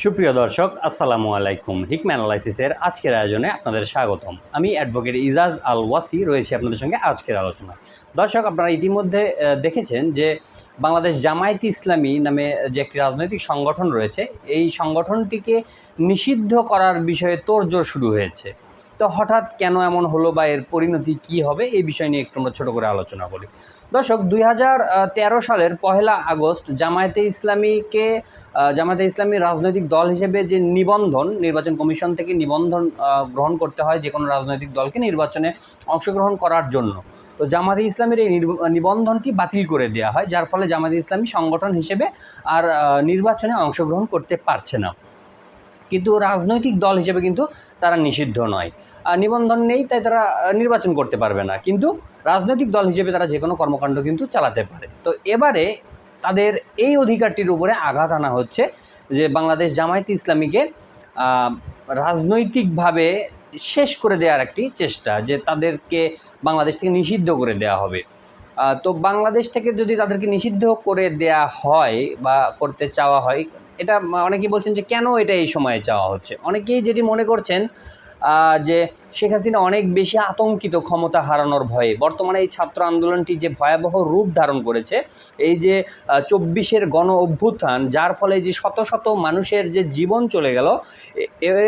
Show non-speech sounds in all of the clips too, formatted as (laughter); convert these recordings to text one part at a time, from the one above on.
সুপ্রিয় দর্শক, আসসালামু আলাইকুম। হিকম অ্যানালাইসিসের আজকের আয়োজনে আপনাদের স্বাগতম। আমি অ্যাডভোকেট ইজাজ আল ওয়াসি রয়েছি আপনাদের সঙ্গে আজকের আলোচনায়। দর্শক, আপনারা ইতিমধ্যে দেখেছেন যে বাংলাদেশ জামায়াত ইসলামী নামে যে একটি রাজনৈতিক সংগঠন রয়েছে, এই সংগঠনটিকে নিষিদ্ধ করার বিষয়ে তোড়জোড় শুরু হয়েছে। তো হঠাৎ কেন এমন হলো বা এর পরিণতি কী হবে, এই বিষয় নিয়ে একটু আমরা ছোটো করে আলোচনা করি। দর্শক, দুই হাজার তেরো সালের পহেলা আগস্ট জামায়াতে ইসলামীকে জামায়াতে ইসলামী রাজনৈতিক দল হিসেবে যে নিবন্ধন, নির্বাচন কমিশন থেকে নিবন্ধন গ্রহণ করতে হয় যে কোনো রাজনৈতিক দলকে নির্বাচনে অংশগ্রহণ করার জন্য। তো জামাতে ইসলামের এই নিবন্ধনটি বাতিল করে দেওয়া হয়, যার ফলে জামাতে ইসলামী সংগঠন হিসেবে আর নির্বাচনে অংশগ্রহণ করতে পারছে না। কিন্তু রাজনৈতিক দল হিসেবে কিন্তু তারা নিষিদ্ধ নয়। নিবন্ধন নেই, তাই তারা নির্বাচন করতে পারবে না। কিন্তু রাজনৈতিক দল হিসেবে তারা যে কোনো কর্মকাণ্ড কিন্তু চালাতে পারে। তো এবারে তাদের এই অধিকারটির উপরে আঘাত আনা হচ্ছে যে বাংলাদেশ জামায়াত ইসলামীকে রাজনৈতিকভাবে শেষ করে দেওয়ার একটি চেষ্টা, যে তাদেরকে বাংলাদেশ থেকে নিষিদ্ধ করে দেওয়া হবে। তো বাংলাদেশ থেকে যদি তাদেরকে নিষিদ্ধ করে দেয়া হয় বা করতে চাওয়া হয় এটা অনেকেই বলছেন যে কেন এটা এই সময়ে চাওয়া হচ্ছে? অনেকেই যেটি মনে করছেন যে শেখ হাসিনা অনেক বেশি আতঙ্কিত ক্ষমতা হারানোর ভয়ে। বর্তমানে এই ছাত্র আন্দোলনটি যে ভয়াবহ রূপ ধারণ করেছে, এই যে চব্বিশের গণ অভ্যুত্থান, যার ফলে যে শত শত মানুষের যে জীবন চলে গেল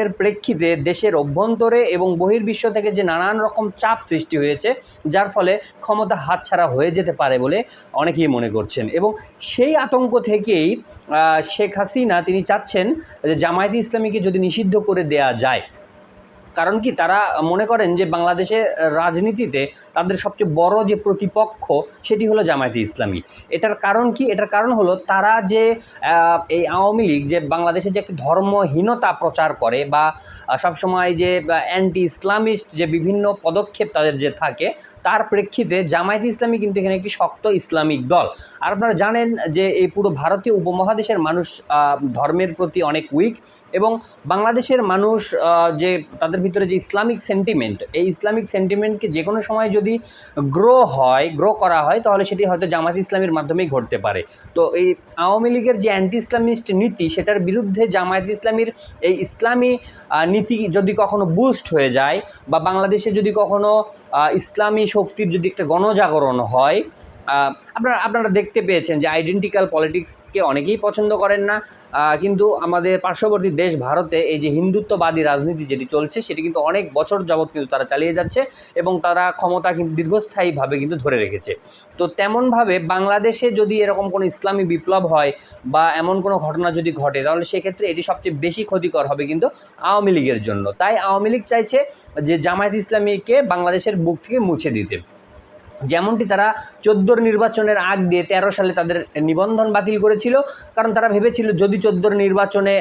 এর প্রেক্ষিতে দেশের অভ্যন্তরে এবং বহির্বিশ্ব থেকে যে নানান রকম চাপ সৃষ্টি হয়েছে, যার ফলে ক্ষমতা হাতছাড়া হয়ে যেতে পারে বলে অনেকেই মনে করছেন। এবং সেই আতঙ্ক থেকেই শেখ হাসিনা তিনি চাচ্ছেন যে জামায়াতে ইসলামীকে যদি নিষিদ্ধ করে দেয়া যায় কারণ কি, তারা মনে করেন যে বাংলাদেশের রাজনীতিতে তাদের সবচেয়ে বড় যে প্রতিপক্ষ সেটি হলো জামায়াতে ইসলামী। এটার কারণ কি? এটার কারণ হলো তারা যে এই আওয়ামী লীগ যে বাংলাদেশে যে একটি ধর্মহীনতা প্রচার করে বা সবসময় যে অ্যান্টি ইসলামিস্ট যে বিভিন্ন পদক্ষেপ তাদের যে থাকে, তার প্রেক্ষিতে জামায়াতে ইসলামী কিন্তু এখানে একটি শক্ত ইসলামিক দল। আর আপনারা জানেন যে এই পুরো ভারতীয় উপমহাদেশের মানুষ ধর্মের প্রতি অনেক উইক এবং বাংলাদেশের মানুষ যে তাদের ভিতরে যে ইসলামিক সেন্টিমেন্ট এই ইসলামিক সেন্টিমেন্টকে যে কোনো সময় যদি গ্রো হয় গ্রো করা হয়, তাহলে সেটি হয়তো জামাত ইসলামের মাধ্যমেই ঘটতে পারে। তো এই আওয়ামী লীগের যে অ্যান্টি ইসলামিস্ট নীতি, সেটার বিরুদ্ধে জামায়াত ইসলামীর এই ইসলামী নীতি যদি কখনো বুস্ট হয়ে যায় বা বাংলাদেশে যদি কখনো ইসলামী শক্তির যদি একটা গণজাগরণ হয় আপনারা আপনারা দেখতে পেয়েছেন যে আইডেন্টিক্যাল পলিটিক্সকে অনেকেই পছন্দ করেন না। কিন্তু আমাদের পার্শ্ববর্তী দেশ ভারতে এই যে হিন্দুত্ববাদী রাজনীতি যেটি চলছে, সেটি কিন্তু অনেক বছর যাবৎ কিন্তু তারা চালিয়ে যাচ্ছে এবং তারা ক্ষমতা কিন্তু দীর্ঘস্থায়ীভাবে কিন্তু ধরে রেখেছে। তো তেমনভাবে বাংলাদেশে যদি এরকম কোনো ইসলামী বিপ্লব হয় বা এমন কোনো ঘটনা যদি ঘটে, তাহলে সেক্ষেত্রে এটি সবচেয়ে বেশি ক্ষতিকর হবে কিন্তু আওয়ামী লীগের জন্য। তাই আওয়ামী লীগ চাইছে যে জামায়াত ইসলামীকে বাংলাদেশের বুক থেকে মুছে দিতে। যেমনটি তারা চোদ্দোর নির্বাচনের আগ দিয়ে তেরো সালে তাদের নিবন্ধন বাতিল করেছিল, কারণ তারা ভেবেছিল যদি চোদ্দোর নির্বাচনে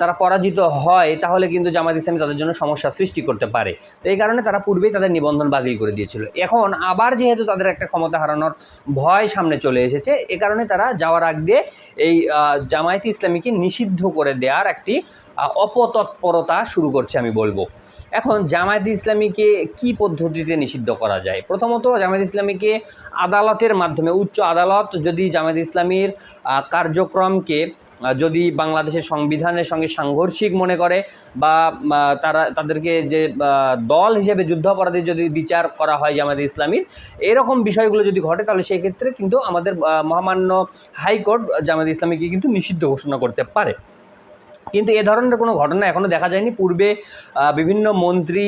তারা পরাজিত হয়, তাহলে কিন্তু জামাত ইসলামী তাদের জন্য সমস্যা সৃষ্টি করতে পারে। তো এই কারণে তারা পূর্বেই তাদের নিবন্ধন বাতিল করে দিয়েছিল। এখন আবার যেহেতু তাদের একটা ক্ষমতা হারানোর ভয় সামনে চলে এসেছে, এ কারণে তারা যাওয়ার আগ দিয়ে এই জামায়াতে ইসলামীকে নিষিদ্ধ করে দেওয়ার একটি অপতৎপরতা শুরু করছে আমি বলব। এখন জামায়াত ইসলামীকে কি পদ্ধতিতে নিষিদ্ধ করা যায়? প্রথমত, জামায়াত ইসলামীকে আদালতের মাধ্যমে, উচ্চ আদালত যদি জামায়াত ইসলামীর কার্যক্রমকে যদি বাংলাদেশের সংবিধানের সঙ্গে সাংঘর্ষিক মনে করে বা তারা, তাদেরকে যে দল হিসেবে যুদ্ধাপরাধী যদি বিচার করা হয় জামায়াত ইসলামীর, এরকম বিষয়গুলো যদি ঘটে, তাহলে সেক্ষেত্রে কিন্তু আমাদের মহামান্য হাইকোর্ট জামায়াত ইসলামীকে কিন্তু নিষিদ্ধ ঘোষণা করতে পারে। কিন্তু এ ধরনের কোনো ঘটনা এখনও দেখা যায়নি। পূর্বে বিভিন্ন মন্ত্রী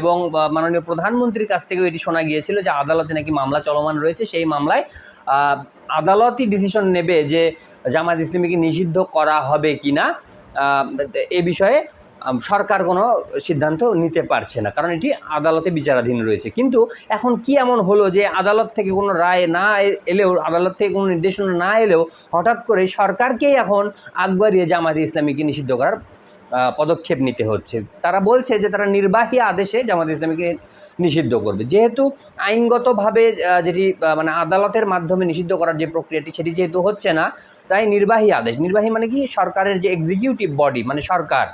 এবং মাননীয় প্রধানমন্ত্রীর কাছ থেকেও এটি শোনা গিয়েছিল যে আদালতে নাকি মামলা চলমান রয়েছে। সেই মামলায় আদালতই ডিসিশন নেবে যে জামাত ইসলামীকে নিষিদ্ধ করা হবে কি না এ বিষয়ে সরকার কোনো সিদ্ধান্ত নিতে পারছে না, কারণ এটি আদালতে বিচারাধীন রয়েছে। কিন্তু এখন কি এমন হলো যে আদালত থেকে কোনো রায় না এলেও, আদালত থেকে কোনো নির্দেশনা না এলেও হঠাৎ করে সরকারকেই এখন আগ বাড়িয়ে জামাতে ইসলামীকে নিষিদ্ধ করার পদক্ষেপ নিতে হচ্ছে। তারা বলছে যে তারা নির্বাহী আদেশে জামাত ইসলামীকে নিষিদ্ধ করবে। যেহেতু আইনগতভাবে যেটি মানে আদালতের মাধ্যমে নিষিদ্ধ করার যে প্রক্রিয়াটি সেটি যেহেতু হচ্ছে না, তাই নির্বাহী আদেশ, নির্বাহী মানে কি সরকারের যে এক্সিকিউটিভ বডি মানে সরকার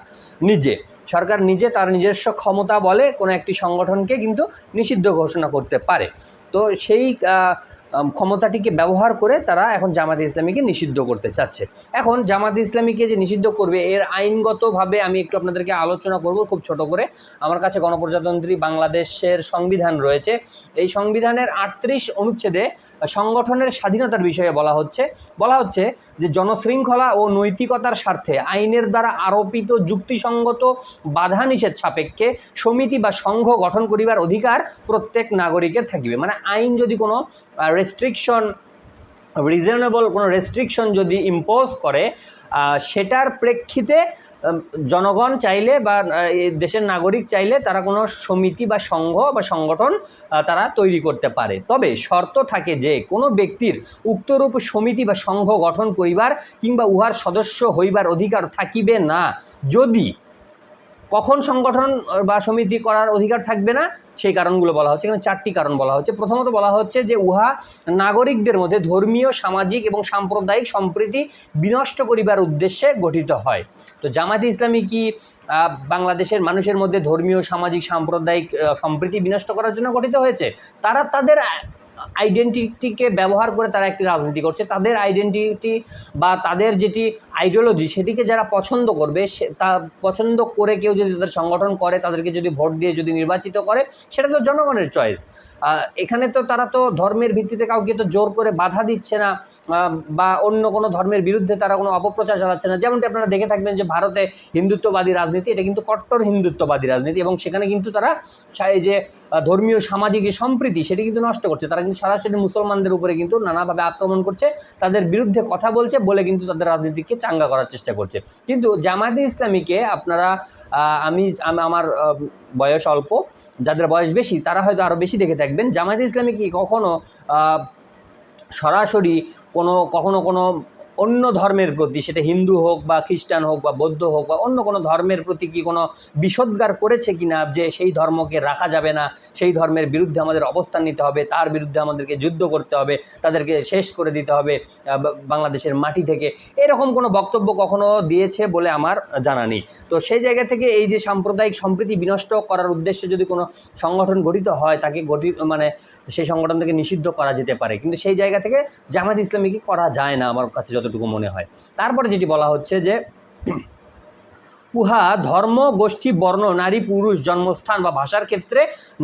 নিজে। সরকার নিজে তার নিজস্ব ক্ষমতা বলে কোনো একটি সংগঠনকে কিন্তু নিষিদ্ধ ঘোষণা করতে পারে। তো সেই ক্ষমতাটিকে ব্যবহার করে তারা এখন জামাতে ইসলামীকে নিষিদ্ধ করতে চাচ্ছে। এখন জামাতে ইসলামীকে যে নিষিদ্ধ করবে, এর আইনগতভাবে আমি একটু আপনাদেরকে আলোচনা করব খুব ছোট করে। আমার কাছে গণপ্রজাতন্ত্রী বাংলাদেশের সংবিধান রয়েছে। এই সংবিধানের আটত্রিশ অনুচ্ছেদে সংগঠনের স্বাধীনতার বিষয়ে বলা হচ্ছে। বলা হচ্ছে যে জনশৃঙ্খলা ও নৈতিকতার স্বার্থে আইনের দ্বারা আরোপিত যুক্তিসঙ্গত বাধা নিষেধ সাপেক্ষে সমিতি বা সংঘ গঠন করিবার অধিকার প্রত্যেক নাগরিকের থাকিবে। মানে আইন যদি কোনো রেস্ট্রিকশন রিজনেবল কোনো রেস্ট্রিকশন যদি ইম্পোজ করে সেটার প্রেক্ষিতে জনগণ চাইলে বা দেশের নাগরিক চাইলে তারা কোনো সমিতি বা সংঘ বা সংগঠন তারা তৈরি করতে পারে। তবে শর্ত থাকে যে, কোনো ব্যক্তির উক্তরূপ সমিতি বা সংঘ গঠন করিবার কিংবা উহার সদস্য হইবার অধিকার থাকিবে না। যদি কখন সংগঠন বা সমিতি করার অধিকার থাকবে না, সেই কারণগুলো বলা হচ্ছে। এখানে চারটি কারণ বলা হচ্ছে। প্রথমত বলা হচ্ছে যে, উহা নাগরিকদের মধ্যে ধর্মীয়, সামাজিক এবং সাম্প্রদায়িক সম্প্রীতি বিনষ্ট করিবার উদ্দেশ্যে গঠিত হয়। তো জামাতে ইসলামী কি বাংলাদেশের মানুষের মধ্যে ধর্মীয়, সামাজিক, সাম্প্রদায়িক সম্প্রীতি বিনষ্ট করার জন্য গঠিত হয়েছে? তারা তাদের আইডেন্টিটিকে ব্যবহার করে তারা একটি রাজনীতি করছে। তাদের আইডেন্টিটি বা তাদের যেটি আইডিওলজি সেটিকে যারা পছন্দ করবে, সে, তা পছন্দ করে কেউ যদি তাদের সংগঠন করে, তাদেরকে যদি ভোট দিয়ে যদি নির্বাচিত করে, সেটা তো জনগণের চয়েস এখানে তো তারা তো ধর্মের ভিত্তিতে কাউকে তো জোর করে বাধা দিচ্ছে না বা অন্য কোনো ধর্মের বিরুদ্ধে তারা কোনো অপপ্রচার চালাচ্ছে না। যেমনটি আপনারা দেখে থাকবেন যে ভারতে হিন্দুত্ববাদী রাজনীতি, এটা কিন্তু কট্টর হিন্দুত্ববাদী রাজনীতি এবং সেখানে কিন্তু তারা যে ধর্মীয় সামাজিক যে সম্প্রীতি, সেটি কিন্তু নষ্ট করছে। তারা কিন্তু সরাসরি মুসলমানদের উপরে কিন্তু নানাভাবে আক্রমণ করছে, তাদের বিরুদ্ধে কথা বলছে বলে কিন্তু তাদের রাজনীতিকে চাঙ্গা করার চেষ্টা করছে। কিন্তু জামাতে ইসলামীকে আপনারা আমি আমার বয়স অল্প, যাদের বয়স বেশি, তারা হয়তো আরও বেশি দেখে থাকবেন। জামাতে ইসলামী কি কখনো সরাসরি কোনো, কখনো কোনো অন্য ধর্মের প্রতি, সেটা হিন্দু হোক বা খ্রিস্টান হোক বা বৌদ্ধ হোক বা অন্য কোনো ধর্মের প্রতি কি কোনো বিষোদ্গার করেছে কি না যে সেই ধর্মকে রাখা যাবে না, সেই ধর্মের বিরুদ্ধে আমাদের অবস্থান নিতে হবে, তার বিরুদ্ধে আমাদেরকে যুদ্ধ করতে হবে, তাদেরকে শেষ করে দিতে হবে বাংলাদেশের মাটি থেকে, এরকম কোনো বক্তব্য কখনো দিয়েছে বলে আমার জানা নেই। তো সেই জায়গা থেকে এই যে সাম্প্রদায়িক সম্প্রীতি বিনষ্ট করার উদ্দেশ্যে যদি কোনো সংগঠন গঠিত হয়, তাকে গঠিত মানে সেই সংগঠন থেকে নিষিদ্ধ করা যেতে পারে। কিন্তু সেই জায়গা থেকে জামাত ইসলামী কি করা যায় না আমার কাছে যতটুকু মনে হয়। তারপরে যেটি বলা হচ্ছে যে, উহা ধর্ম, গোষ্ঠী, বর্ণ, নারী, পুরুষ, জন্মস্থান বা ভাষার ক্ষেত্রে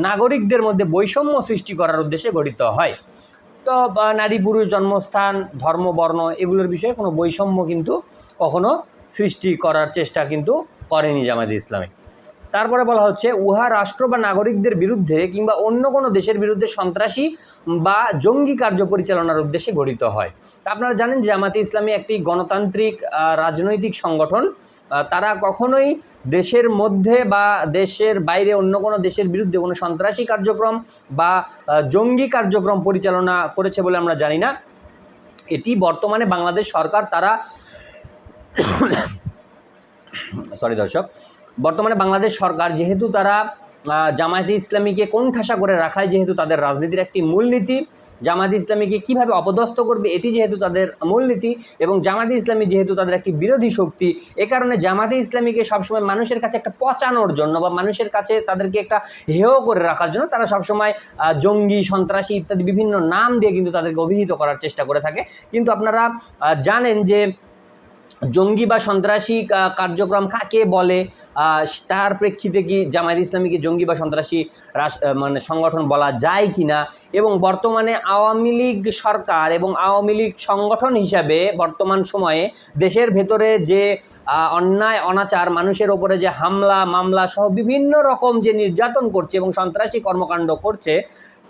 নাগরিকদের মধ্যে বৈষম্য সৃষ্টি করার উদ্দেশ্যে গঠিত হয়। তো নারী, পুরুষ, জন্মস্থান, ধর্ম, বর্ণ এগুলোর বিষয়ে কোনো বৈষম্য কিন্তু কখনো সৃষ্টি করার চেষ্টা কিন্তু করেনি জামায়াতে ইসলামী। তারপরে বলা হচ্ছে, উহা রাষ্ট্র বা নাগরিকদের বিরুদ্ধে কিংবা অন্য কোনো দেশের বিরুদ্ধে সন্ত্রাসী বা জঙ্গি কার্য পরিচালনার উদ্দেশ্যে গঠিত হয়। আপনারা জানেন জামাতে ইসলামী একটি গণতান্ত্রিক রাজনৈতিক সংগঠন। তারা কখনোই দেশের মধ্যে বা দেশের বাইরে অন্য কোনো দেশের বিরুদ্ধে কোনো সন্ত্রাসী কার্যক্রম বা জঙ্গি কার্যক্রম পরিচালনা করেছে বলে আমরা জানি না। এটি বর্তমানে বাংলাদেশ সরকার তারা সরি দর্শক, বর্তমানে বাংলাদেশ সরকার যেহেতু তারা জামায়াতে ইসলামীকে কোণঠাসা করে রাখায়, যেহেতু তাদের রাজনীতির একটি মূলনীতি জামায়াতে ইসলামীকে কীভাবে অপদস্থ করবে এটি যেহেতু তাদের মূলনীতি এবং জামাতে ইসলামী যেহেতু তাদের একটি বিরোধী শক্তি, এ কারণে জামাতে ইসলামীকে সবসময় মানুষের কাছে একটা পচানোর জন্য বা মানুষের কাছে তাদেরকে একটা হেয় করে রাখার জন্য তারা সবসময় জঙ্গি, সন্ত্রাসী ইত্যাদি বিভিন্ন নাম দিয়ে কিন্তু তাদেরকে অভিহিত করার চেষ্টা করে থাকে। কিন্তু আপনারা জানেন যে জঙ্গি বা সন্ত্রাসী কার্যক্রম কাকে বলে? তার প্রেক্ষিতে কি জামায়াত ইসলামীকে জঙ্গি বা সন্ত্রাসী রাস- মানে সংগঠন বলা যায় কি না এবং বর্তমানে আওয়ামী লীগ সরকার এবং আওয়ামী লীগ সংগঠন হিসাবে বর্তমান সময়ে দেশের ভেতরে যে অন্যায়, অনাচার, মানুষের ওপরে যে হামলা, মামলা সহ বিভিন্ন রকম যে নির্যাতন করছে এবং সন্ত্রাসী কর্মকাণ্ড করছে,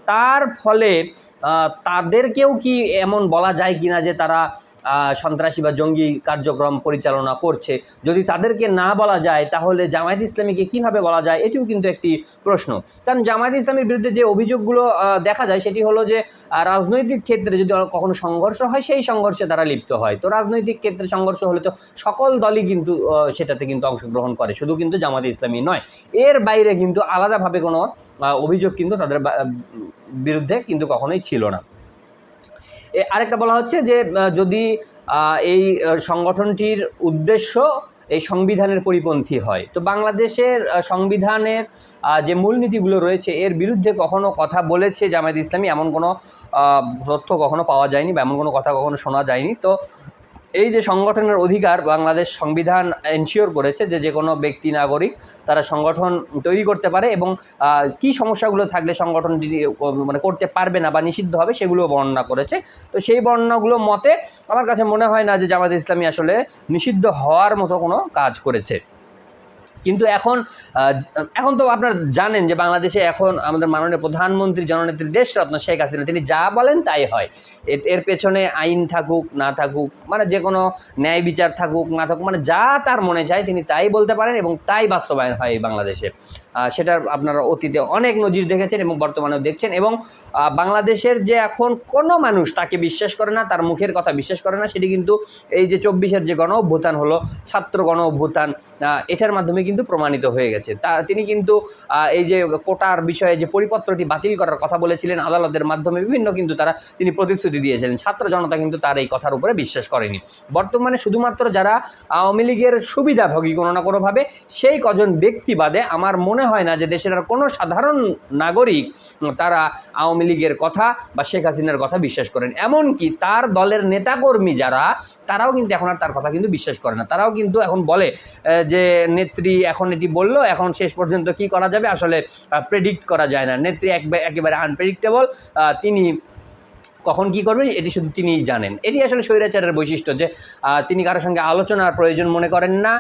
তার ফলে তাদেরকেও কি এমন বলা যায় কিনা যে তারা সন্ত্রাসী বা জঙ্গি কার্যক্রম পরিচালনা করছে। যদি তাদেরকে না বলা যায়, তাহলে জামায়াত ইসলামীকে কীভাবে বলা যায়? এটিও কিন্তু একটি প্রশ্ন। কারণ জামায়াত ইসলামীর বিরুদ্ধে যে অভিযোগগুলো দেখা যায়, সেটি হলো যে রাজনৈতিক ক্ষেত্রে যদি কখনো সংঘর্ষ হয়, সেই সংঘর্ষে তারা লিপ্ত হয়। তো রাজনৈতিক ক্ষেত্রে সংঘর্ষ হলে তো সকল দলই কিন্তু সেটাতে কিন্তু অংশগ্রহণ করে। শুধু কিন্তু জামায়াত ইসলামী নয়, এর বাইরে কিন্তু আলাদাভাবে কোনো অভিযোগ কিন্তু তাদের বিরুদ্ধে কিন্তু কখনোই ছিল না। আরেকটা বলা হচ্ছে যে যদি এই সংগঠনটির উদ্দেশ্য এই সংবিধানের পরিপন্থী হয়। তো বাংলাদেশের সংবিধানের যে মূলনীতিগুলো রয়েছে, এর বিরুদ্ধে কখনো কথা বলেছে জামায়াত ইসলামী? এমন কোনো তথ্য কখনো পাওয়া যায়নি বা এমন কোনো কথা কখনো শোনা যায়নি। তো এই যে সংগঠনের অধিকার বাংলাদেশ সংবিধান এনশিওর করেছে যে যে কোনো ব্যক্তি, নাগরিক তারা সংগঠন তৈরি করতে পারে এবং কি সমস্যাগুলো থাকলে সংগঠন মানে করতে পারবে না বা নিষিদ্ধ হবে সেগুলো বর্ণনা করেছে। তো সেই বর্ণনাগুলো মতে আমার কাছে মনে হয় না যে জামাত ইসলামী আসলে নিষিদ্ধ হওয়ার মতো কোনো কাজ করেছে। কিন্তু এখন এখন তো আপনারা জানেন যে বাংলাদেশে এখন আমাদের মাননীয় প্রধানমন্ত্রী, জননেত্রী, দেশরত্ন শেখ হাসিনা, তিনি যা বলেন তাই হয়। এর- পেছনে আইন থাকুক, না থাকুক মানে যে কোনো ন্যায় বিচার থাকুক, না থাকুক মানে যা তার মনে চায় তিনি তাই বলতে পারেন এবং তাই বাস্তবায়ন হয় বাংলাদেশে। সেটার আপনারা অতীতে অনেক নজির দেখেছেন এবং বর্তমানেও দেখছেন এবং বাংলাদেশের যে এখন কোনো মানুষ তাকে বিশ্বাস করে না, তার মুখের কথা বিশ্বাস করে না, সেটি কিন্তু এই যে চব্বিশের যে গণ অভ্যুত্থান হলো, ছাত্র গণ অভ্যুত্থান এটার মাধ্যমে কিন্তু প্রমাণিত হয়ে গেছে। তা তিনি কিন্তু এই যে কোটার বিষয়ে যে পরিপত্রটি বাতিল করার কথা বলেছিলেন আদালতের মাধ্যমে, বিভিন্ন কিন্তু তারা তিনি প্রতিশ্রুতি দিয়েছিলেন। ছাত্র জনতা কিন্তু তার এই কথার উপরে বিশ্বাস করেনি। বর্তমানে শুধুমাত্র যারা আওয়ামী লীগের সুবিধাভোগী কোনো না কোনোভাবে, সেই কজন ব্যক্তি বাদে আমার মনে হয় না যে দেশের আর কোনো সাধারণ নাগরিক তারা আওয়ামী লীগের কথা বা শেখ হাসিনার কথা বিশ্বাস করেন। এমনকি তার দলের নেতাকর্মী যারা, তারাও কিন্তু এখন আর তার কথা কিন্তু বিশ্বাস করে না। তারাও কিন্তু এখন বলে যে নেত্রী এখন এটি বলল, এখন শেষ পর্যন্ত কি করা যাবে আসলে প্রেডিক্ট করা যায় না। নেত্রী একেবারে আনপ্রেডিক্টেবল তিনি কখন কি করবেন এটি শুধু তিনিই জানেন। এটি আসলে স্বৈরাচারের বৈশিষ্ট্য যে তিনি কারোর সঙ্গে আলোচনার প্রয়োজন মনে করেন না।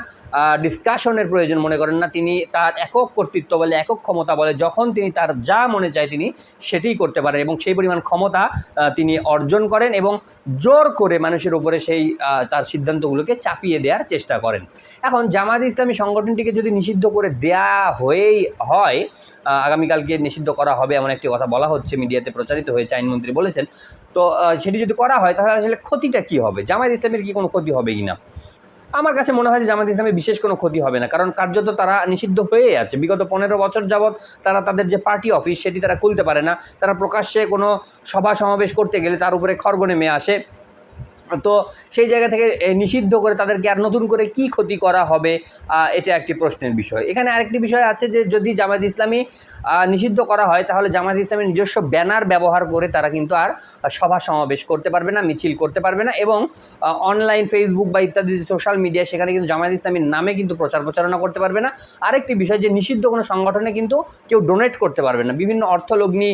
ডিসকাশনের প্রয়োজন, মনে করেন না, তিনি তার একক কর্তৃত্ব বলে, একক ক্ষমতা বলে, যখন তিনি তার যা মনে চায় তিনি সেটিই করতে পারেন এবং সেই পরিমাণ ক্ষমতা তিনি অর্জন করেন এবং জোর করে মানুষের উপরে সেই তার সিদ্ধান্তগুলোকে চাপিয়ে দেওয়ার চেষ্টা করেন। এখন জামাত ইসলামী সংগঠনটিকে যদি নিষিদ্ধ করে দেয়া হয়েই হয় আগামীকালকে নিষিদ্ধ করা হবে এমন একটি কথা বলা হচ্ছে, মিডিয়াতে প্রচারিত হয়েছে, আইনমন্ত্রী বলেছেন। তো সেটি যদি করা হয়, তাহলে আসলে ক্ষতিটা কী হবে? জামাত ইসলামের কি কোনো ক্ষতি হবে কি না? আমার কাছে মনে হয় যে জামাত ইসলামের বিশেষ কোনো ক্ষতি হবে না, কারণ কার্যত তারা নিষিদ্ধ হয়েই আছে। বিগত পনেরো বছর যাবৎ তারা তাদের যে পার্টি অফিস সেটি তারা খুলতে পারে না। তারা প্রকাশ্যে কোনো সভা সমাবেশ করতে গেলে তার উপরে খর্গ নেমে আসে। তো সেই জায়গা থেকে নিষিদ্ধ করে তাদেরকে আর নতুন করে কি ক্ষতি করা হবে এটা একটি প্রশ্নের বিষয়। এখানে আরেকটি বিষয় আছে যে, যদি জামাত ইসলামী নিষিদ্ধ করা হয়, তাহলে জামাত ইসলামের নিজস্ব ব্যানার ব্যবহার করে তারা কিন্তু আর সভা সমাবেশ করতে পারবে না, মিছিল করতে পারবে না এবং অনলাইন ফেসবুক বা ইত্যাদি সোশ্যাল মিডিয়া সেখানে কিন্তু জামাত ইসলামীর নামে কিন্তু প্রচার প্রচারণা করতে পারবে না। আরেকটি বিষয় যে, নিষিদ্ধ কোনো সংগঠনে কিন্তু কেউ ডোনেট করতে পারবে না। বিভিন্ন অর্থলগ্নি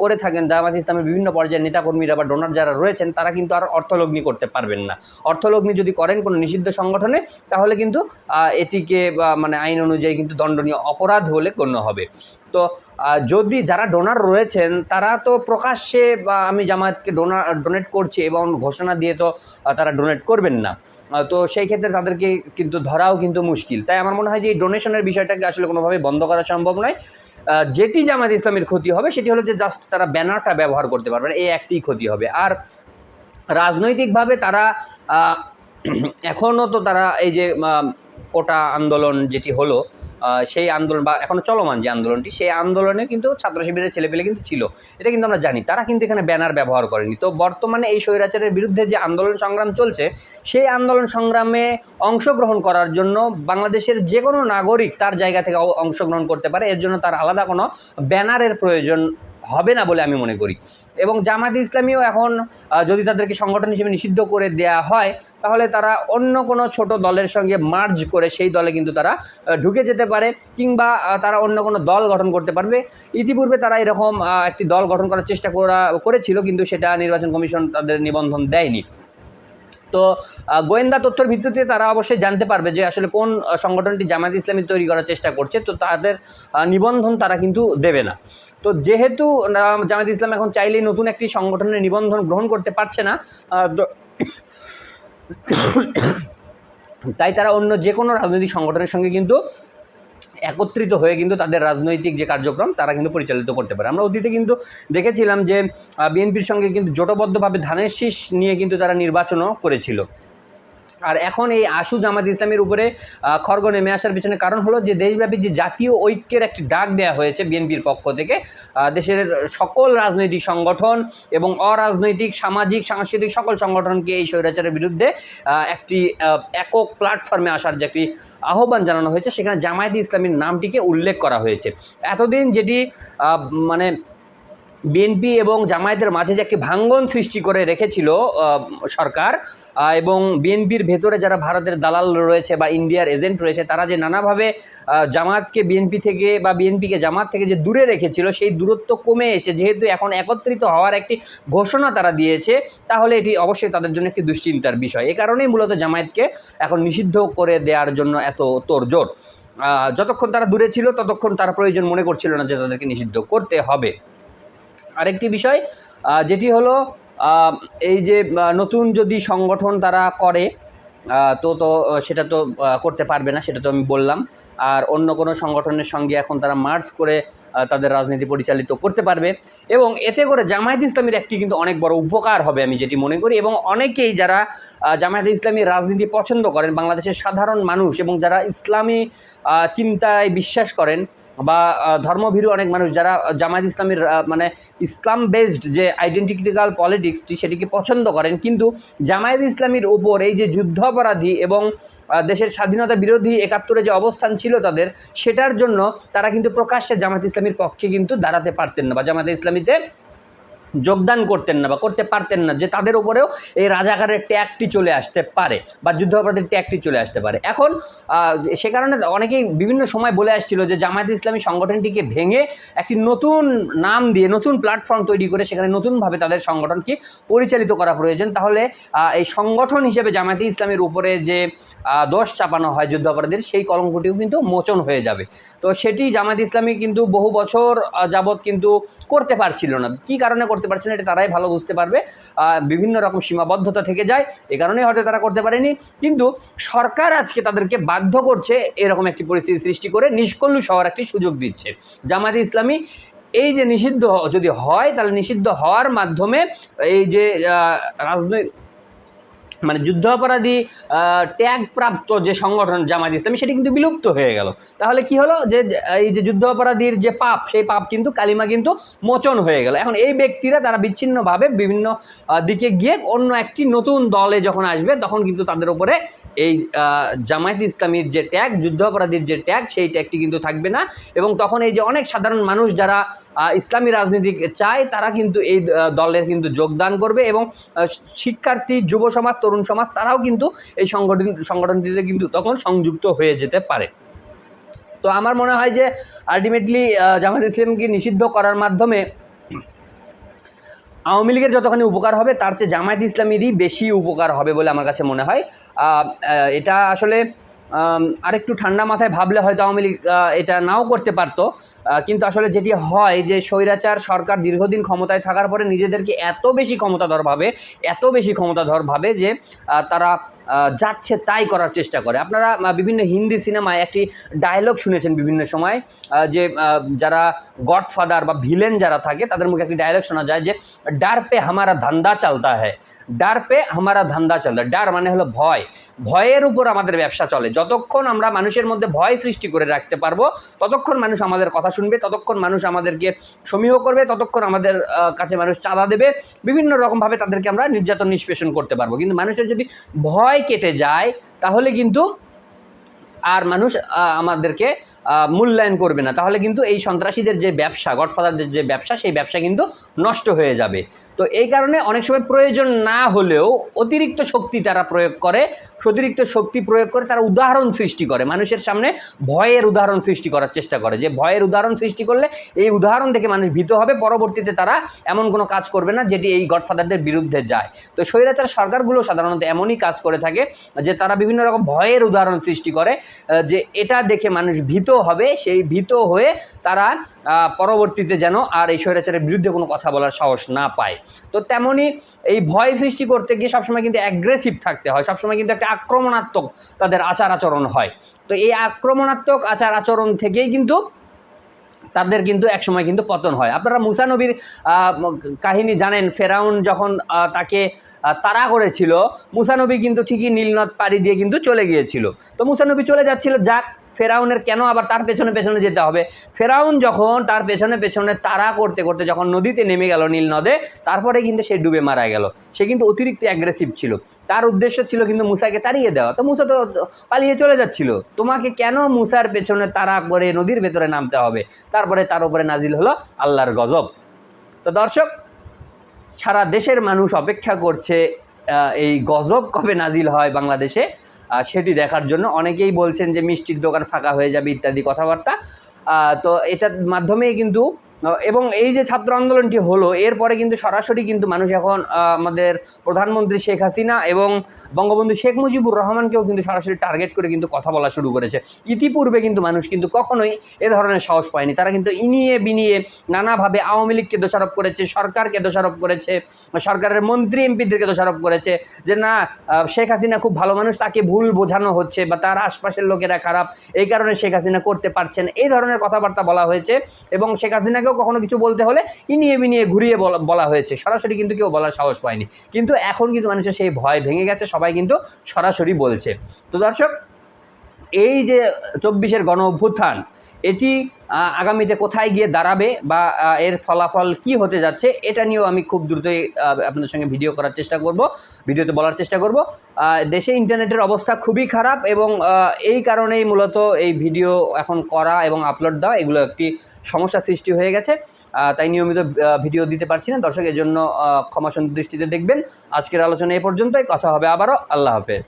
করে থাকেন জামাত ইসলামের বিভিন্ন পর্যায়ের নেতাকর্মীরা বা ডোনার যারা রয়েছেন, তারা কিন্তু আর অর্থলগ্নি করতে পারবেন না। অর্থলগ্নি যদি করেন কোনো নিষিদ্ধ সংগঠনে, তাহলে কিন্তু এটিকে মানে আইন অনুযায়ী কিন্তু দণ্ডনীয় অপরাধ বলে গণ্য হবে। তো যদি যারা ডোনার রয়েছেন, তারা তো প্রকাশ্যে, বা, আমি জামায়াতকে ডোনার ডোনেট করছি এবং ঘোষণা দিয়ে তো তারা ডোনেট করবেন না। তো সেই ক্ষেত্রে তাদেরকে কিন্তু ধরাও কিন্তু মুশকিল। তাই আমার মনে হয় যে এই ডোনেশনের বিষয়টাকে আসলে কোনোভাবে বন্ধ করা সম্ভব নয়। যেটি জামাত ইসলামের ক্ষতি হবে, সেটি হলো যে জাস্ট তারা ব্যানারটা ব্যবহার করতে পারবে এই একটি ক্ষতি হবে। আর রাজনৈতিকভাবে তারা এখনও তো তারা এই যে কোটা আন্দোলন যেটি হলো সেই আন্দোলন বা এখনও চলমান যে আন্দোলনটি, সেই আন্দোলনে কিন্তু ছাত্র শিবিরের ছেলেপেলে কিন্তু ছিল। এটা কিন্তু আমরা জানি। তারা কিন্তু এখানে ব্যানার ব্যবহার করেনি। তো বর্তমানে এই স্বৈরাচারের বিরুদ্ধে যে আন্দোলন সংগ্রাম চলছে, সেই আন্দোলন সংগ্রামে অংশগ্রহণ করার জন্য বাংলাদেশের যে কোনো নাগরিক তার জায়গা থেকে অংশগ্রহণ করতে পারে। এর জন্য তার আলাদা কোনো ব্যানারের প্রয়োজন হবে না বলে আমি মনে করি। এবং জামাত ইসলামীও এখন যদি তাদেরকে সংগঠন হিসেবে নিষিদ্ধ করে দেয়া হয়, তাহলে তারা অন্য কোনো ছোট দলের সঙ্গে মার্জ করে সেই দলে কিন্তু তারা ঢুকে যেতে পারে কিংবা তারা অন্য কোনো দল গঠন করতে পারবে। ইতিপূর্বে তারা এরকম একটি দল গঠন করার চেষ্টা করা করেছিল, কিন্তু সেটা নির্বাচন কমিশন তাদের নিবন্ধন দেয়নি। তো গোয়েন্দা তথ্যের ভিত্তিতে তারা অবশ্যই জানতে পারবে যে আসলে কোন সংগঠনটি জামায়াত ইসলামী তৈরি করার চেষ্টা করছে। তো তাদের নিবন্ধন তারা কিন্তু দেবে না। তো যেহেতু জামায়াত ইসলাম এখন চাইলেই নতুন একটি সংগঠনের নিবন্ধন গ্রহণ করতে পারছে না (coughs) তাই তারা অন্য যে কোনো রাজনৈতিক সংগঠনের সঙ্গে কিন্তু একত্রিত হয়ে কিন্তু তাদের রাজনৈতিক যে কার্যক্রম, তারা কিন্তু পরিচালিত করতে পারে। আমরা অতীতে কিন্তু দেখেছিলাম যে বিএনপির সঙ্গে কিন্তু জোটবদ্ধভাবে ধানের শীষ নিয়ে কিন্তু তারা নির্বাচনও করেছিল। আর এখন এই আশু জামাত ইসলামের উপরে খড়গ নেমে আসার পিছনে কারণ হলো যে দেশব্যাপী যে জাতীয় ঐক্যের একটি ডাক দেওয়া হয়েছে বিএনপির পক্ষ থেকে দেশের সকল রাজনৈতিক সংগঠন এবং অরাজনৈতিক, সামাজিক, সাংস্কৃতিক সকল সংগঠনকে এই স্বৈরাচারের বিরুদ্ধে একটি একক প্ল্যাটফর্মে আসার যে একটি আহ্বান জানানো হয়েছে, সেখানে জামায়াতে ইসলামীর নামটিকে উল্লেখ করা হয়েছে। এতদিন যেটি মানে বিএনপি এবং জামায়াতের মাঝে যে একটি ভাঙ্গন সৃষ্টি করে রেখেছিল সরকার এবং বিএনপির ভেতরে যারা ভারতের দালাল রয়েছে বা ইন্ডিয়ার এজেন্ট রয়েছে তারা যে নানাভাবে জামাতকে বিএনপি থেকে বা বিএনপিকে জামাত থেকে যে দূরে রেখেছিল সেই দূরত্ব কমে এসে যেহেতু এখন একত্রিত হওয়ার একটি ঘোষণা তারা দিয়েছে তাহলে এটি অবশ্যই তাদের জন্য একটি দুশ্চিন্তার বিষয়। এ কারণেই মূলত জামায়াতকে এখন নিষিদ্ধ করে দেওয়ার জন্য এত আহ, যতক্ষণ তারা দূরে ছিল ততক্ষণ তারা প্রয়োজন মনে করছিল না যে তাদেরকে নিষিদ্ধ করতে হবে। আরেকটি বিষয় যেটি হলো এই যে নতুন যদি সংগঠন তারা করে তো তো সেটা তো করতে পারবে না, সেটা তো আমি বললাম। আর অন্য কোনো সংগঠনের সঙ্গে এখন তারা মার্চ করে তাদের রাজনীতি পরিচালিত করতে পারবে। এবং এতে করে জামায়াত ইসলামীর একটি কিন্তু অনেক বড় উপকার হবে, আমি যেটি মনে করি। এবং অনেকেই যারা জামায়াত ইসলামী রাজনীতি পছন্দ করেন, বাংলাদেশের সাধারণ মানুষ এবং যারা ইসলামী চিন্তায় বিশ্বাস করেন বা ধর্মভীরু অনেক মানুষ যারা জামায়াত ইসলামের মানে ইসলাম বেসড যে আইডেন্টিটিক্যাল পলিটিক্সটি সেটিকে পছন্দ করেন। কিন্তু জামায়াত ইসলামীর ওপর এই যে যুদ্ধাপরাধী এবং দেশের স্বাধীনতা বিরোধী একাত্তরে যে অবস্থান ছিল তাদের, সেটার জন্য তারা কিন্তু প্রকাশ্যে জামায়াত ইসলামীর পক্ষে কিন্তু দাঁড়াতে পারতেন না বা জামায়াত ইসলামীতে যোগদান করতেন না বা করতে পারতেন না, যে তাদের উপরেও এই রাজাকারের ট্যাগটি চলে আসতে পারে বা যুদ্ধাপরাধের ট্যাগটি চলে আসতে পারে। এখন সে কারণে অনেকেই বিভিন্ন সময় বলে আসছিল যে জামায়াত ইসলামী সংগঠনটিকে ভেঙে একটি নতুন নাম দিয়ে, নতুন প্ল্যাটফর্ম তৈরি করে সেখানে নতুনভাবে তাদের সংগঠনকে পরিচালিত করা প্রয়োজন। তাহলে এই সংগঠন হিসেবে জামায়াতে ইসলামের উপরে যে দোষ চাপানো হয় যুদ্ধাপরাধীর, সেই কলঙ্কটিও কিন্তু মোচন হয়ে যাবে। তো সেটি জামায়াত ইসলামী কিন্তু বহু বছর যাবৎ কিন্তু করতে পারছিল না। কী কারণে করতে পারছিল না, এটা তারাই ভালো বুঝতে পারবে। বিভিন্ন রকম সীমাবদ্ধতা থেকে যায়, এ কারণেই হয়তো তারা করতে পারেনি। কিন্তু সরকার আজকে তাদেরকে বাধ্য করছে এরকম একটি পরিস্থিতি সৃষ্টি করে নিষ্কল্লু সবার একটি সুযোগ দিচ্ছে। জামায়াতে ইসলামী এই যে নিষিদ্ধ যদি হয়, তাহলে নিষিদ্ধ হওয়ার মাধ্যমে এই যে রাজনৈতিক মানে যুদ্ধাপরাধী ট্যাগ প্রাপ্ত যে সংগঠন জামায়াত ইসলামী, সেটি কিন্তু বিলুপ্ত হয়ে গেল। তাহলে কি হলো? যে এই যে যুদ্ধাপরাধীর যে পাপ, সেই পাপ কিন্তু, কালিমা কিন্তু মোচন হয়ে গেল। এখন এই ব্যক্তিরা তারা বিচ্ছিন্নভাবে বিভিন্ন দিকে গিয়ে অন্য একটি নতুন দলে যখন আসবে, তখন কিন্তু তাদের উপরে এই জামায়াত ইসলামীর যে ট্যাগ যুদ্ধাপরাধীর যে ট্যাগ সেই ট্যাগটি কিন্তু থাকবে না। এবং তখন এই যে অনেক সাধারণ মানুষ যারা ইসলামী রাজনীতি চায় তারা কিন্তু এই দলের কিন্তু যোগদান করবে এবং শিক্ষার্থী, যুব সমাজ, তরুণ সমাজ, তারাও কিন্তু এই সংগঠন, সংগঠনটিতে কিন্তু তখন সংযুক্ত হয়ে যেতে পারে। তো আমার মনে হয় যে আলটিমেটলি জামাত ইসলামকে নিষিদ্ধ করার মাধ্যমে আওয়ামী লীগের যতখানি উপকার হবে, তার চেয়ে জামায়াত ইসলামীরই বেশি উপকার হবে বলে আমার কাছে মনে হয়। এটা আসলে আরেকটু ঠান্ডা মাথায় ভাবলে হয়তো আওয়ামী লীগ এটা নাও করতে পারতো। কিন্তু আসলে যেটি হয় যে স্বৈরাচার সরকার দীর্ঘদিন ক্ষমতায় থাকার পরে নিজেদেরকে এত বেশি ক্ষমতাধর ভাবে, এত বেশি ক্ষমতাধর ভাবে যে তারা যাচ্ছে তাই করার চেষ্টা করে। আপনারা বিভিন্ন হিন্দি সিনেমায় একটি ডায়লগ শুনেছেন বিভিন্ন সময় যে যারা গডফাদার বা ভিলেন যারা থাকে, তাদের মুখে একটি ডায়লগ শোনা যায় যে, ডার পে হামারা ধান্দা চালতা হ্যায়। ডার পে হামারা ধান্দা চলতা ডার মানে হলো ভয়। ভয়ের উপর আমাদের ব্যবসা চলে। যতক্ষণ আমরা মানুষের মধ্যে ভয় সৃষ্টি করে রাখতে পারব, ততক্ষণ মানুষ আমাদের কথা শুনবে, ততক্ষণ মানুষ আমাদেরকে সমীহ করবে, ততক্ষণ আমাদের কাছে মানুষ চাঁদা দেবে। বিভিন্ন রকমভাবে তাদেরকে আমরা নির্যাতন, নিষ্পেষণ করতে পারব। কিন্তু মানুষের যদি ভয় কেটে যায়, তাহলে কিন্তু আর মানুষ আমাদেরকে মূল্যায়ন করবে না। তাহলে কিন্তু এই সন্ত্রাসীদের যে ব্যবসা, গডফাদারদের যে ব্যবসা, সেই ব্যবসা কিন্তু নষ্ট হয়ে যাবে। তো এই কারণে অনেক সময় প্রয়োজন না হলেও অতিরিক্ত শক্তি তারা প্রয়োগ করে। অতিরিক্ত শক্তি প্রয়োগ করে তারা উদাহরণ সৃষ্টি করে। মানুষের সামনে ভয়ের উদাহরণ সৃষ্টি করার চেষ্টা করে যে ভয়ের উদাহরণ সৃষ্টি করলে এই উদাহরণ থেকে মানুষ ভীত হবে। পরবর্তীতে তারা এমন কোনো কাজ করবে না যেটি এই গডফাদারদের বিরুদ্ধে যায়। তো স্বৈরাচার সরকারগুলো সাধারণত এমনই কাজ করে থাকে যে তারা বিভিন্ন রকম ভয়ের উদাহরণ সৃষ্টি করে যে এটা দেখে মানুষ ভীত হবে। সেই ভীত হয়ে তারা পরবর্তীতে যেন আর এই স্বৈরাচারের বিরুদ্ধে কোনো কথা বলার সাহস না পায়। তো তেমনই এই ভয় সৃষ্টি করতে গিয়ে সবসময় কিন্তু অ্যাগ্রেসিভ থাকতে হয়। সবসময় কিন্তু একটা আক্রমণাত্মক তাদের আচার আচরণ হয়। তো এই আক্রমণাত্মক আচার আচরণ থেকেই কিন্তু তাদের কিন্তু একসময় কিন্তু পতন হয়। আপনারা মুসানবীর কাহিনী জানেন, ফেরাউন যখন তাকে তাড়া করেছিল মুসানবী কিন্তু ঠিকই নীলনদ পাড়ি দিয়ে কিন্তু চলে গিয়েছিল। তো মুসানবী চলে যাচ্ছিল, যাক ফেরাউনের কেন আবার তার পেছনে পেছনে যেতে হবে? ফেরাউন যখন তার পেছনে পেছনে তারা করতে করতে যখন নদীতে নেমে গেল নীল নদে, তারপরে কিন্তু সে ডুবে মারা গেল। সে কিন্তু অতিরিক্ত অ্যাগ্রেসিভ ছিল। তার উদ্দেশ্য ছিল কিন্তু মুসাকে তাড়িয়ে দেওয়া। তো মুসা তো পালিয়ে চলে যাচ্ছিল। তোমাকে কেন মুসার পেছনে তারা করে নদীর ভেতরে নামতে হবে? তারপরে তার উপরে নাজিল হলো আল্লাহর গজব। তো দর্শক, সারা দেশের মানুষ অপেক্ষা করছে এই গজব কবে নাজিল হয় বাংলাদেশে? সেটি দেখার জন্য। অনেকেই বলছেন যে মিষ্টির দোকান ফাঁকা হয়ে যাবে ইত্যাদি কথাবার্তা। তো এটার মাধ্যমেই কিন্তু এবং এই যে ছাত্র আন্দোলনটি হলো, এরপরে কিন্তু সরাসরি কিন্তু মানুষ এখন আমাদের প্রধানমন্ত্রী শেখ হাসিনা এবং বঙ্গবন্ধু শেখ মুজিবুর রহমানকেও কিন্তু সরাসরি টার্গেট করে কিন্তু কথা বলা শুরু করেছে। ইতিপূর্বে কিন্তু মানুষ কিন্তু কখনোই এ ধরনের সাহস পায়নি। তারা কিন্তু ইনিয়ে বিনিয়ে নানাভাবে আওয়ামী লীগকে দোষারোপ করেছে, সরকারকে দোষারোপ করেছে, সরকারের মন্ত্রী, এমপিদেরকে দোষারোপ করেছে যে না শেখ হাসিনা খুব ভালো মানুষ, তাকে ভুল বোঝানো হচ্ছে বা তার আশপাশের লোকেরা খারাপ, এই কারণে শেখ হাসিনা করতে পারছেন, এই ধরনের কথাবার্তা বলা হয়েছে এবং শেখ হাসিনাকেও কখনো কিছু বলতে হলে ইনিয়ে বিনিয়ে ঘুরিয়ে বলা- হয়েছে। সরাসরি কিন্তু কেউ বলার সাহস পায়নি। কিন্তু এখন কিন্তু মানুষের সেই ভয় ভেঙে গেছে, সবাই কিন্তু সরাসরি বলছে। তো দর্শক, এই যে চব্বিশের গণ অভ্যুত্থান, এটি আগামীতে কোথায় গিয়ে দাঁড়াবে বা এর ফলাফল কি হতে যাচ্ছে, এটা নিয়েও আমি খুব দ্রুতই আপনাদের সঙ্গে ভিডিও করার চেষ্টা করব, ভিডিওতে বলার চেষ্টা করব। দেশে ইন্টারনেটের অবস্থা খুবই খারাপ এবং এই কারণেই মূলত এই ভিডিও এখন করা এবং আপলোড দেওয়া, এগুলো একটি সমস্যা সৃষ্টি হয়ে গেছে। তাই নিয়মিত ভিডিও দিতে পারছি না। দর্শকের জন্য ক্ষমাসন দৃষ্টিতে দেখবেন। আজকের আলোচনা এ পর্যন্তই। কথা হবে আবারও। আল্লাহ হাফেজ।